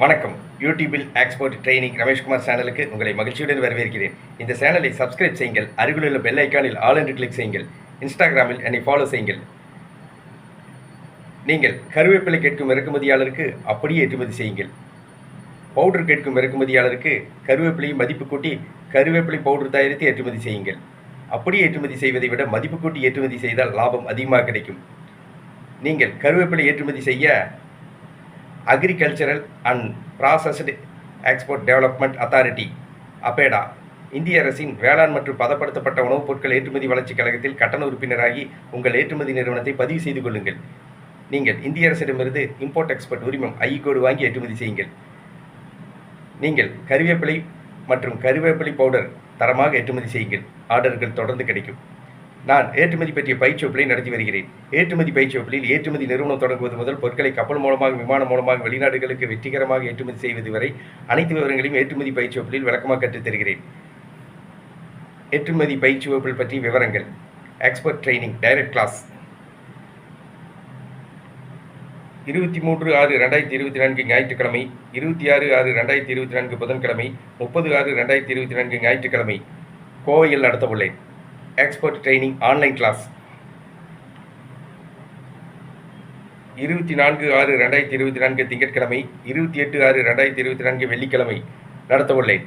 வணக்கம். யூடியூபில் export training Rameshkumar சேனலுக்கு உங்களை மகிழ்ச்சியுடன் வரவேற்கிறேன். இந்த சேனலை சப்ஸ்கிரைப் செய்யுங்கள். அருகிலுள்ள பெல் ஐக்கானில் ஆல் என்று கிளிக் செய்யுங்கள். இன்ஸ்டாகிராமில் என்னை ஃபாலோ செய்யுங்கள். நீங்கள் கருவேப்பிலை கேட்கும் இறக்குமதியாளருக்கு அப்படியே ஏற்றுமதி செய்யுங்கள். பவுடர் கேட்கும் இறக்குமதியாளருக்கு கருவேப்பிலையை மதிப்பு கூட்டி கருவேப்பிலை பவுடர் தயாரித்து ஏற்றுமதி செய்யுங்கள். அப்படியே ஏற்றுமதி செய்வதை விட மதிப்பு கூட்டி ஏற்றுமதி செய்தால் லாபம் அதிகமாக கிடைக்கும். நீங்கள் கருவேப்பிலை ஏற்றுமதி செய்ய agricultural and processed export development authority APEDA இந்திய அரசின் வேளாண் மற்றும் பதப்படுத்தப்பட்ட உணவுப் பொருட்கள் ஏற்றுமதி வளர்ச்சிக் கழகத்தில் கட்டண உறுப்பினராகி உங்கள் ஏற்றுமதி நிறுவனத்தை பதிவு செய்து கொள்ளுங்கள். நீங்கள் இந்திய அரசிடமிருந்து இம்போர்ட் எக்ஸ்போர்ட் உரிமம் ஐ e கோடு வாங்கி ஏற்றுமதி செய்யுங்கள். நீங்கள் கருவேப்பிலை மற்றும் கருவேப்பிலை பவுடர் தரமாக ஏற்றுமதி செய்யுங்கள். ஆர்டர்கள் தொடர்ந்து கிடைக்கும். நான் ஏற்றுமதி பற்றிய பயிற்சியொப்பிலை நடத்தி வருகிறேன். ஏற்றுமதி பயிற்சியொப்பிலில் ஏற்றுமதி நிறுவனம் தொடங்குவது முதல் பொருட்களை கப்பல் மூலமாக விமானம் மூலமாக வெளிநாடுகளுக்கு வெற்றிகரமாக ஏற்றுமதி செய்வது வரை அனைத்து விவரங்களையும் ஏற்றுமதி பயிற்சியொப்பிலில் விளக்கமாக கற்றுத் தருகிறேன். ஏற்றுமதி பயிற்சி வகுப்பில் பற்றிய விவரங்கள். எக்ஸ்பர்ட் ட்ரைனிங் டைரக்ட் கிளாஸ் இருபத்தி மூன்று ஆறு ரெண்டாயிரத்தி இருபத்தி நான்கு ஞாயிற்றுக்கிழமை இருபத்தி ஆறு ஆறு ரெண்டாயிரத்தி இருபத்தி நான்கு புதன்கிழமை முப்பது ஆறு ரெண்டாயிரத்தி இருபத்தி நான்கு ஞாயிற்றுக்கிழமை கோவையில் நடத்தவுள்ளேன். எக்ஸ்பர்ட் ட்ரைனிங் ஆன்லைன் கிளாஸ் இருபத்தி நான்கு ஆறு ரெண்டாயிரத்தி இருபத்தி நான்கு திங்கட்கிழமை இருபத்தி எட்டு ஆறு ரெண்டாயிரத்தி இருபத்தி நான்கு வெள்ளிக்கிழமை நடத்தவுள்ளேன்.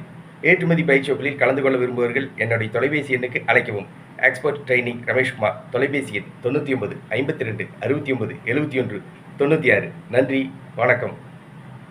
ஏற்றுமதி பயிற்சி வகுப்பில் கலந்து கொள்ள விரும்புபவர்கள் என்னுடைய தொலைபேசி எண்ணுக்கு அழைக்கவும். எக்ஸ்பர்ட் ட்ரைனிங் ரமேஷ்குமார் தொலைபேசி எண் தொண்ணூற்றி ஒன்பது ஐம்பத்தி ரெண்டு அறுபத்தி ஒன்பது எழுபத்தி ஒன்று தொண்ணூற்றி ஆறு. நன்றி வணக்கம்.